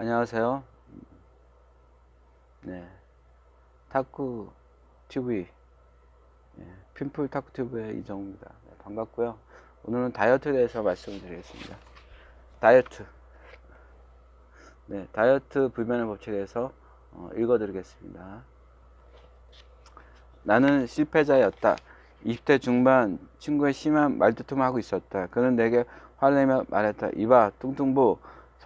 안녕하세요. 네. 타쿠 TV. 예, 핀풀 타쿠 TV의 이정우입니다. 네, 반갑고요. 오늘은 다이어트에 대해서 말씀을 드리겠습니다. 다이어트. 네, 다이어트 불변의 법칙에 대해서 어, 읽어드리겠습니다. 나는 실패자였다. 20대 중반 친구의 심한 말다툼을 하고 있었다. 그는 내게 화를 내며 말했다. 이봐, 뚱뚱보,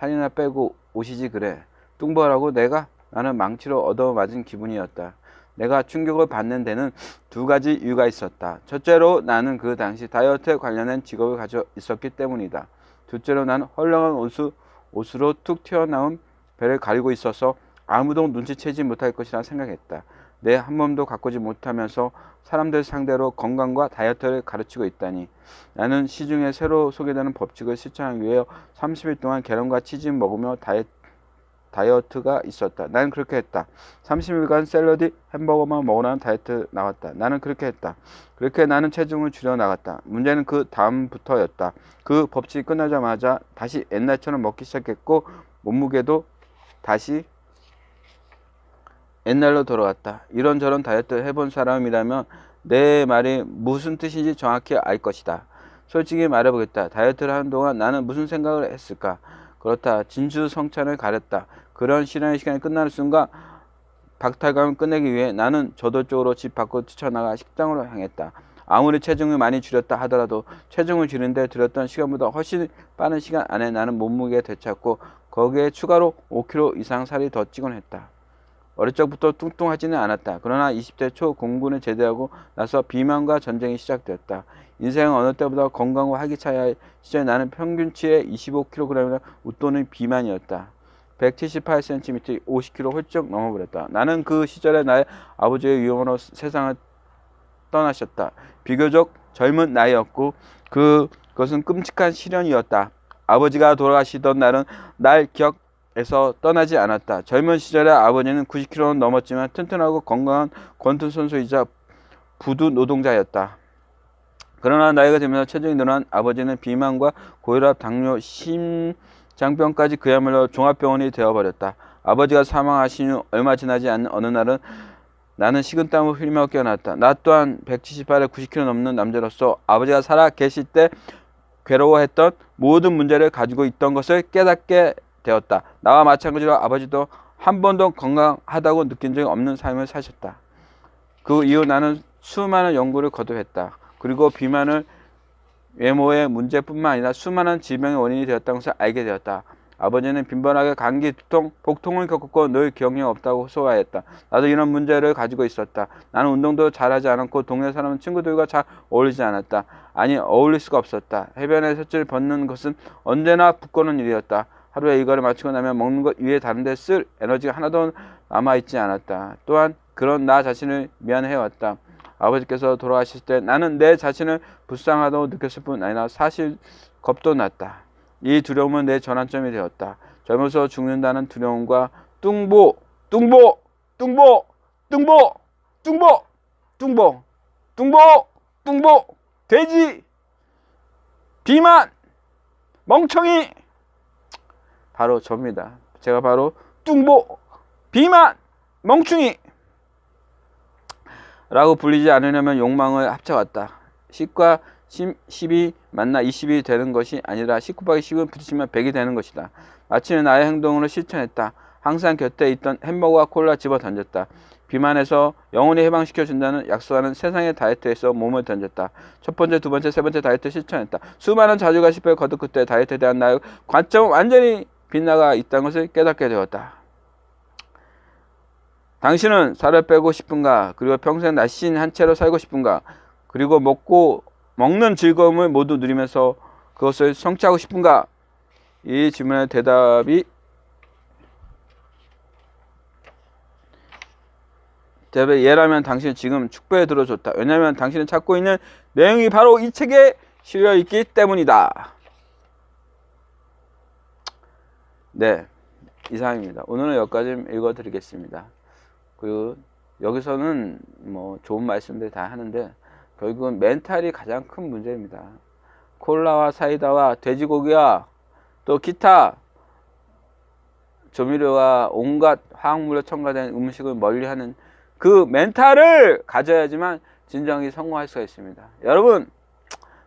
살이나 빼고 오시지 그래. 뚱보라고 내가? 나는 망치로 얻어맞은 기분이었다. 내가 충격을 받는 데는 두 가지 이유가 있었다. 첫째로 나는 그 당시 다이어트에 관련된 직업을 가지고 있었기 때문이다. 둘째로 나는 헐렁한 옷으로 툭 튀어나온 배를 가리고 있어서 아무도 눈치채지 못할 것이라 생각했다. 내 한 몸도 가꾸지 못하면서 사람들 상대로 건강과 다이어트를 가르치고 있다니. 나는 시중에 새로 소개되는 법칙을 실천하기 위해 30일 동안 계란과 치즈 먹으며 다이어트 다이어트가 있었다. 나는 그렇게 했다. 30일간 샐러드, 햄버거만 먹으라는 다이어트 나왔다. 나는 그렇게 했다. 그렇게 나는 체중을 줄여 나갔다. 문제는 그 다음부터였다. 그 법칙이 끝나자마자 다시 옛날처럼 먹기 시작했고 몸무게도 다시 옛날로 돌아왔다. 이런저런 다이어트 해본 사람이라면 내 말이 무슨 뜻인지 정확히 알 것이다. 솔직히 말해보겠다. 다이어트를 하는 동안 나는 무슨 생각을 했을까? 그렇다. 진주 성찬을 가렸다. 그런 실현의 시간이 끝나는 순간 박탈감을 끝내기 위해 나는 저돌적으로 집 밖으로 뛰쳐나가 식당으로 향했다. 아무리 체중을 많이 줄였다 하더라도 체중을 줄이는데 들였던 시간보다 훨씬 빠른 시간 안에 나는 몸무게에 되찾고 거기에 추가로 5kg 이상 살이 더 찌곤 했다. 어릴 적부터 뚱뚱하지는 않았다. 그러나 20대 초 공군을 제대하고 나서 비만과 전쟁이 시작되었다. 인생은 어느 때보다 건강과 활기차야 시절에 나는 평균치의 25kg이나 웃도는 비만이었다. 178cm, 50kg 훌쩍 넘어버렸다. 나는 그 시절에 나의 아버지의 위험으로 세상을 떠나셨다. 비교적 젊은 나이였고 그, 그것은 끔찍한 시련이었다. 아버지가 돌아가시던 날은 날 기억 에서 떠나지 않았다. 젊은 시절에 아버지는 90kg는 넘었지만 튼튼하고 건강한 권투 선수이자 부두 노동자였다. 그러나 나이가 들면서 체중이 늘어난 아버지는 비만과 고혈압, 당뇨, 심장병까지 그야말로 종합병원이 되어버렸다. 아버지가 사망하신 후 얼마 지나지 않는 어느 날은 나는 식은땀을 흘리며 깨어났다. 나 또한 178에 90kg 넘는 남자로서 아버지가 살아 계실 때 괴로워했던 모든 문제를 가지고 있던 것을 깨닫게 되었다. 나와 마찬가지로 아버지도 한 번도 건강하다고 느낀 적이 없는 삶을 사셨다. 그 이후 나는 수많은 연구를 거듭했다. 그리고 비만을 외모의 문제뿐만 아니라 수많은 질병의 원인이 되었다는 것을 알게 되었다. 아버지는 빈번하게 감기, 두통, 복통을 겪었고 늘 기억력이 없다고 소화했다. 나도 이런 문제를 가지고 있었다. 나는 운동도 잘하지 않았고 동네 사람 친구들과 잘 어울리지 않았다. 아니 어울릴 수가 없었다. 해변에 셋을 벗는 것은 언제나 부끄러운 일이었다. 하루에 이거를 마치고 나면 먹는 것 위에 다른 데 쓸 에너지가 하나도 남아있지 않았다. 또한 그런 나 자신을 미안해왔다. 아버지께서 돌아가실 때 나는 내 자신을 불쌍하다고 느꼈을 뿐 아니라 사실 겁도 났다. 이 두려움은 내 전환점이 되었다. 젊어서 죽는다는 두려움과 뚱보, 뚱보, 뚱보, 뚱보, 뚱보, 뚱보, 뚱보, 뚱보, 돼지, 비만, 멍청이. 바로 접니다. 제가 바로 뚱보, 비만, 멍충이. 라고 불리지 않으려면 욕망을 합쳐왔다. 10과 10 이 만나 20이 되는 것이 아니라 19 곱하기 10은 부딪히면 100이 되는 것이다. 마침내 나의 행동으로 실천했다. 항상 곁에 있던 햄버거와 콜라 집어 던졌다. 비만에서 영원히 해방시켜준다는 약속하는 세상의 다이어트에서 몸을 던졌다. 첫 번째, 두 번째, 세 번째 다이어트 실천했다. 수많은 자주가 실패를 거듭 그때 다이어트에 대한 나의 관점은 완전히 빗나가 있다는 것을 깨닫게 되었다. 당신은 살을 빼고 싶은가? 그리고 평생 날씬 한 채로 살고 싶은가? 그리고 먹고 먹는 즐거움을 모두 누리면서 그것을 성취하고 싶은가? 이 질문의 대답이 대답이 예라면 당신은 지금 축배에 들어줬다. 왜냐하면 당신은 찾고 있는 내용이 바로 이 책에 실려 있기 때문이다. 네, 이상입니다. 오늘은 여기까지 읽어드리겠습니다. 그 여기서는 뭐 좋은 말씀들 다 하는데 결국은 멘탈이 가장 큰 문제입니다. 콜라와 사이다와 돼지고기와 또 기타 조미료와 온갖 화학물로 첨가된 음식을 멀리하는 그 멘탈을 가져야지만 진정히 성공할 수가 있습니다. 여러분,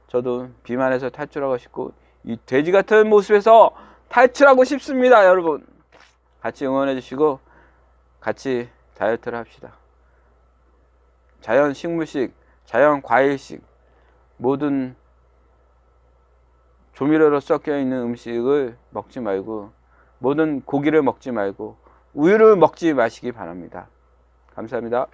저도 비만에서 탈출하고 싶고 이 돼지 같은 모습에서 탈출하고 싶습니다. 여러분, 같이 응원해 주시고 같이 다이어트를 합시다. 자연 식물식, 자연 과일식 모든 조미료로 섞여 있는 음식을 먹지 말고 모든 고기를 먹지 말고 우유를 먹지 마시기 바랍니다. 감사합니다.